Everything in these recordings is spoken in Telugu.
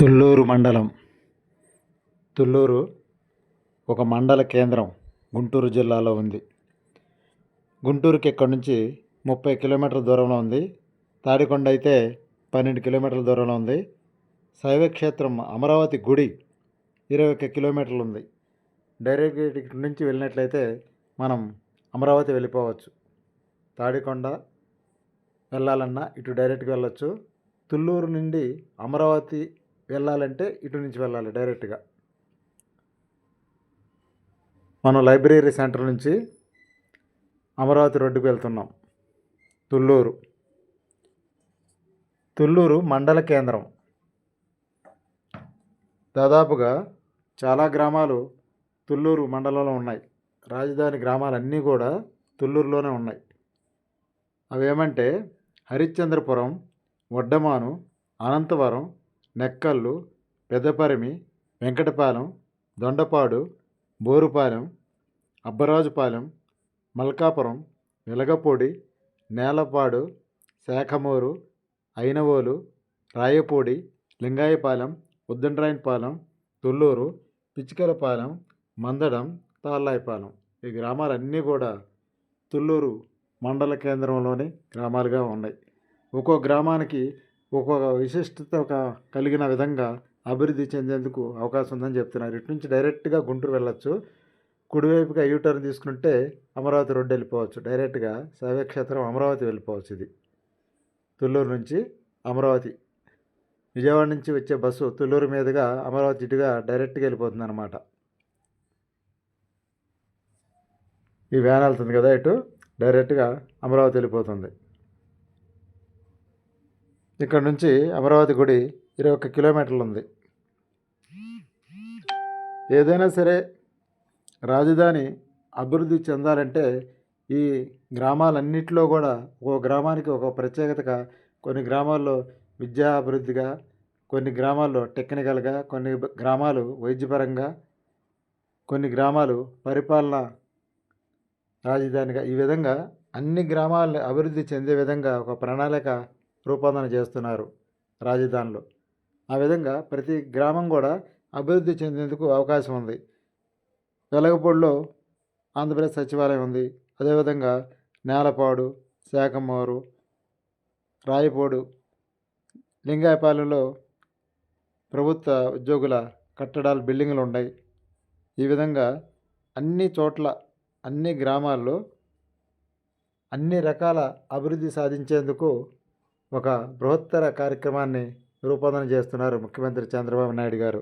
తుళ్ళూరు మండలం. తుళ్ళూరు ఒక మండల కేంద్రం గుంటూరు జిల్లాలో ఉంది. గుంటూరుకి ఇక్కడ నుంచి ముప్పై కిలోమీటర్ల దూరంలో ఉంది. తాడికొండ అయితే పన్నెండు కిలోమీటర్ల దూరంలో ఉంది. శైవ క్షేత్రం అమరావతి గుడి ఇరవై ఒక్క కిలోమీటర్లు ఉంది. డైరెక్ట్ ఇక్కడ నుంచి వెళ్ళినట్లయితే మనం అమరావతి వెళ్ళిపోవచ్చు. తాడికొండ వెళ్ళాలన్నా ఇటు డైరెక్ట్గా వెళ్ళొచ్చు. తుళ్ళూరు నుండి అమరావతి వెళ్ళాలంటే ఇటు నుంచి వెళ్ళాలి డైరెక్ట్గా. మనం లైబ్రరీ సెంటర్ నుంచి అమరావతి రోడ్డుకు వెళ్తున్నాం. తుళ్ళూరు. తుళ్ళూరు మండల కేంద్రం. దాదాపుగా చాలా గ్రామాలు తుళ్ళూరు మండలంలో ఉన్నాయి. రాజధాని గ్రామాలన్నీ కూడా తుళ్ళూరులోనే ఉన్నాయి. అవేమంటే హరిశ్చంద్రపురం వడ్డమాను అనంతవరం నెక్కల్లు పెద్దపరిమి వెంకటపాలెం దొండపాడు బోరుపాలెం అబ్బరాజుపాలెం మల్కాపురం వెలగపూడి నేలపాడు శాఖమూరు అయినవోలు రాయపూడి లింగాయపాలెం ఉద్దండ్రాయనపాలెం తుళ్ళూరు పిచ్చికలపాలెం మందడం తాళ్ళాయిపాలెం ఈ గ్రామాలన్నీ కూడా తుళ్ళూరు మండల కేంద్రంలోని గ్రామాలుగా ఉన్నాయి. ఒక్కో గ్రామానికి ఒక్కొక్క విశిష్టత ఒక కలిగిన విధంగా అభివృద్ధి చెందేందుకు అవకాశం ఉందని చెప్తున్నారు. ఇటు నుంచి డైరెక్ట్గా గుంటూరు వెళ్ళొచ్చు. కుడివైపుగా యూటర్న్ తీసుకుంటే అమరావతి రోడ్డు వెళ్ళిపోవచ్చు. డైరెక్ట్గా శైవక్షేత్రం అమరావతి వెళ్ళిపోవచ్చు ఇది. తుళ్ళూరు నుంచి అమరావతి. విజయవాడ నుంచి వచ్చే బస్సు తుళ్ళూరు మీదుగా అమరావతి ఇటుగా డైరెక్ట్గా వెళ్ళిపోతుంది అనమాట ఈ వ్యాన్ వెళ్తుంది కదా ఇటు. డైరెక్ట్గా అమరావతి వెళ్ళిపోతుంది. ఇక్కడ నుంచి అమరావతి గుడి ఇరవై ఒక్క కిలోమీటర్లు ఉంది. ఏదైనా సరే రాజధాని అభివృద్ధి చెందాలంటే ఈ గ్రామాలన్నింటిలో కూడా ఒక గ్రామానికి ఒక ప్రత్యేకతగా కొన్ని గ్రామాల్లో విద్యా అభివృద్ధిగా కొన్ని గ్రామాల్లో టెక్నికల్గా కొన్ని గ్రామాలు వైద్యపరంగా కొన్ని గ్రామాలు పరిపాలన రాజధానిగా. ఈ విధంగా అన్ని గ్రామాలను అభివృద్ధి చెందే విధంగా ఒక ప్రణాళిక రూపొందన చేస్తున్నారు రాజధానిలో. ఆ విధంగా ప్రతి గ్రామం కూడా అభివృద్ధి చెందేందుకు అవకాశం ఉంది. వెలగపూడిలో ఆంధ్రప్రదేశ్ సచివాలయం ఉంది. అదేవిధంగా నేలపాడు శాఖమూరు రాయపూడు లింగాయపాలెంలో ప్రభుత్వ ఉద్యోగుల కట్టడాలు బిల్డింగులు ఉన్నాయి. ఈ విధంగా అన్ని చోట్ల అన్ని గ్రామాల్లో అన్ని రకాల అభివృద్ధి సాధించేందుకు ఒక బృహత్తర కార్యక్రమాన్ని రూపొందన చేస్తున్నారు ముఖ్యమంత్రి చంద్రబాబు నాయుడు గారు.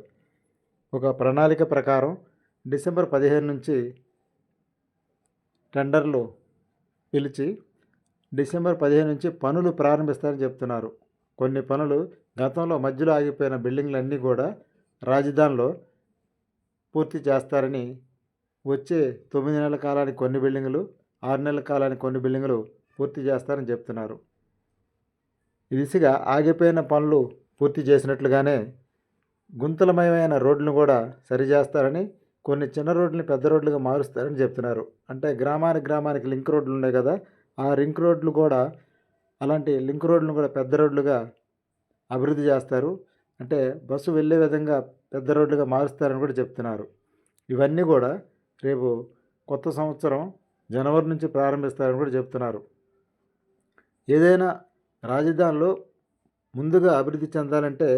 ఒక ప్రణాళిక ప్రకారం డిసెంబర్ పదిహేను నుంచి టెండర్లు పిలిచి డిసెంబర్ పదిహేను నుంచి పనులు ప్రారంభిస్తారని చెప్తున్నారు. కొన్ని పనులు గతంలో మధ్యలో ఆగిపోయిన బిల్డింగ్లన్నీ కూడా రాజధానిలో పూర్తి చేస్తారని వచ్చే తొమ్మిది నెలల కాలానికి కొన్ని బిల్డింగులు ఆరు నెలల కాలానికి కొన్ని బిల్డింగులు పూర్తి చేస్తారని చెప్తున్నారు. దిశగా ఆగిపోయిన పనులు పూర్తి చేసినట్లుగానే గుంతలమయమైన రోడ్లను కూడా సరిచేస్తారని కొన్ని చిన్న రోడ్లని పెద్ద రోడ్లుగా మారుస్తారని చెప్తున్నారు. అంటే గ్రామానికి గ్రామానికి లింక్ రోడ్లు ఉన్నాయి కదా ఆ లింక్ రోడ్లు కూడా అలాంటి లింక్ రోడ్లను కూడా పెద్ద రోడ్లుగా అభివృద్ధి చేస్తారు. అంటే బస్సు వెళ్ళే విధంగా పెద్ద రోడ్లుగా మారుస్తారని కూడా చెప్తున్నారు. ఇవన్నీ కూడా రేపు కొత్త సంవత్సరం జనవరి నుంచి ప్రారంభిస్తారని కూడా చెప్తున్నారు. ఏదైనా రాజధానిలో ముందుగా అభివృద్ధి చెందాలంటే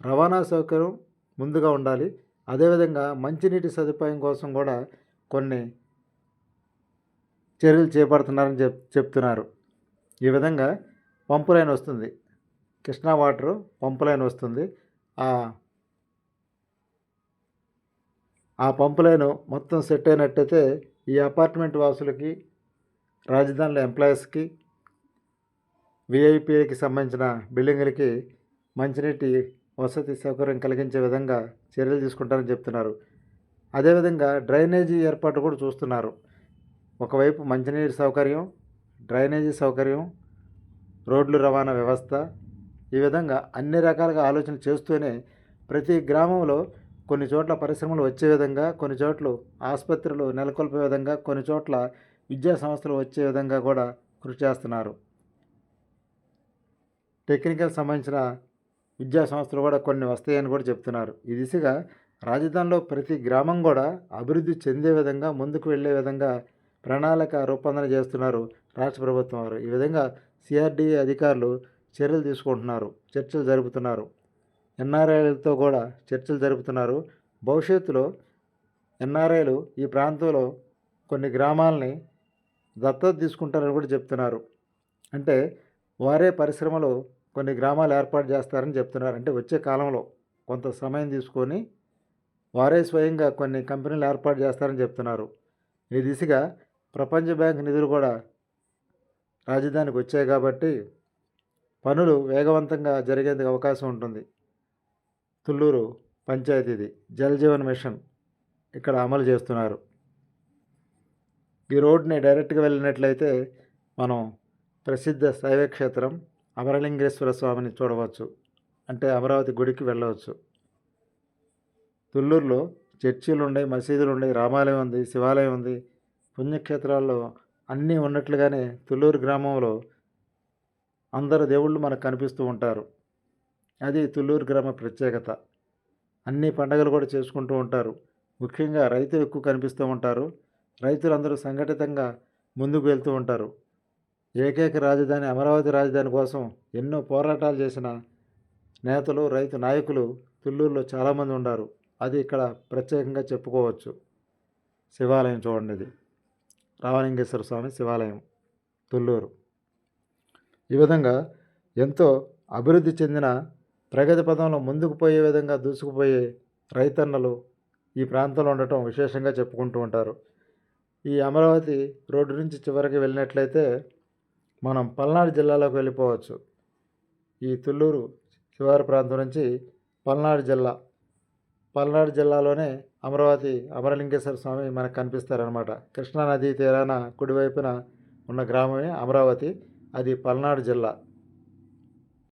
రవాణా సౌకర్యం ముందుగా ఉండాలి. అదేవిధంగా మంచినీటి సదుపాయం కోసం కూడా కొన్ని చర్యలు చేపడుతున్నారని చెప్ చెప్తున్నారు. ఈ విధంగా పంపు లైన్ వస్తుంది. కృష్ణా వాటర్ పంపు లైన్ వస్తుంది. ఆ ఆ పంపు లైన్ మొత్తం సెట్ అయినట్టయితే ఈ అపార్ట్మెంట్ వాసులకి రాజధానిలో ఎంప్లాయీస్కి విఐపీకి సంబంధించిన బిల్డింగులకి మంచినీటి వసతి సౌకర్యం కలిగించే విధంగా చర్యలు తీసుకుంటారని చెప్తున్నారు. అదేవిధంగా డ్రైనేజీ ఏర్పాటు కూడా చూస్తున్నారు. ఒకవైపు మంచినీటి సౌకర్యం డ్రైనేజీ సౌకర్యం రోడ్లు రవాణా వ్యవస్థ ఈ విధంగా అన్ని రకాలుగా ఆలోచన చేస్తూనే ప్రతి గ్రామంలో కొన్ని చోట్ల పరిశ్రమలు వచ్చే విధంగా కొన్ని చోట్ల ఆసుపత్రులు నెలకొల్పే విధంగా కొన్ని చోట్ల విద్యా సంస్థలు వచ్చే విధంగా కూడా కృషి చేస్తున్నారు. టెక్నికల్ సంబంధించిన విద్యా సంస్థలు కూడా కొన్ని వస్తాయని కూడా చెప్తున్నారు. ఈ దిశగా రాజధానిలో ప్రతి గ్రామం కూడా అభివృద్ధి చెందే విధంగా ముందుకు వెళ్ళే విధంగా ప్రణాళిక రూపొందన చేస్తున్నారు రాష్ట్ర ప్రభుత్వం వారు. ఈ విధంగా సిఆర్డీఏ అధికారులు చర్యలు తీసుకుంటున్నారు చర్చలు జరుపుతున్నారు. ఎన్ఆర్ఐలతో కూడా చర్చలు జరుపుతున్నారు. భవిష్యత్తులో ఎన్ఆర్ఐలు ఈ ప్రాంతంలో కొన్ని గ్రామాలని దత్తత తీసుకుంటారని కూడా చెప్తున్నారు. అంటే వారే పరిశ్రమలు కొన్ని గ్రామాలు ఏర్పాటు చేస్తారని చెప్తున్నారు. అంటే వచ్చే కాలంలో కొంత సమయం తీసుకొని వారే స్వయంగా కొన్ని కంపెనీలు ఏర్పాటు చేస్తారని చెప్తున్నారు. ఈ దిశగా ప్రపంచ బ్యాంక్ నిధులు కూడా రాజధానికి వచ్చాయి కాబట్టి పనులు వేగవంతంగా జరిగేందుకు అవకాశం ఉంటుంది. తుళ్ళూరు పంచాయతీది జల్ జీవన్ మిషన్ ఇక్కడ అమలు చేస్తున్నారు. ఈ రోడ్ని డైరెక్ట్గా వెళ్ళినట్లయితే మనం ప్రసిద్ధ శైవ క్షేత్రం అమరలింగేశ్వర స్వామిని చూడవచ్చు. అంటే అమరావతి గుడికి వెళ్ళవచ్చు. తుళ్ళూరులో చర్చిలు ఉన్నాయి మసీదులు ఉన్నాయి రామాలయం ఉంది శివాలయం ఉంది. పుణ్యక్షేత్రాల్లో అన్నీ ఉన్నట్లుగానే తుళ్ళూరు గ్రామంలో అందరు దేవుళ్ళు మనకు కనిపిస్తూ ఉంటారు. అది తుళ్ళూరు గ్రామ ప్రత్యేకత. అన్ని పండగలు కూడా చేసుకుంటూ ఉంటారు. ముఖ్యంగా రైతులు ఎక్కువ కనిపిస్తూ ఉంటారు. రైతులందరూ సంఘటితంగా ముందుకు వెళ్తూ ఉంటారు. ఏకైక రాజధాని అమరావతి రాజధాని కోసం ఎన్నో పోరాటాలు చేసిన నేతలు రైతు నాయకులు తుళ్ళూరులో చాలామంది ఉన్నారు. అది ఇక్కడ ప్రత్యేకంగా చెప్పుకోవచ్చు. శివాలయం చూడండి ఇది. రామలింగేశ్వర స్వామి శివాలయం తుళ్ళూరు. ఈ విధంగా ఎంతో అభివృద్ధి చెందిన ప్రగతి పదంలో ముందుకు పోయే విధంగా దూసుకుపోయే రైతన్నలు ఈ ప్రాంతంలో ఉండటం విశేషంగా చెప్పుకుంటూ ఉంటారు. ఈ అమరావతి రోడ్డు నుంచి చివరికి వెళ్ళినట్లయితే మనం పల్నాడు జిల్లాలోకి వెళ్ళిపోవచ్చు. ఈ తుళ్ళూరు శివారు ప్రాంతం నుంచి పల్నాడు జిల్లా పల్నాడు జిల్లాలోనే అమరావతి అమరలింగేశ్వర స్వామి మనకు కనిపిస్తారనమాట కృష్ణానదీ తీరాన కుడివైపున ఉన్న గ్రామమే అమరావతి అది పల్నాడు జిల్లా.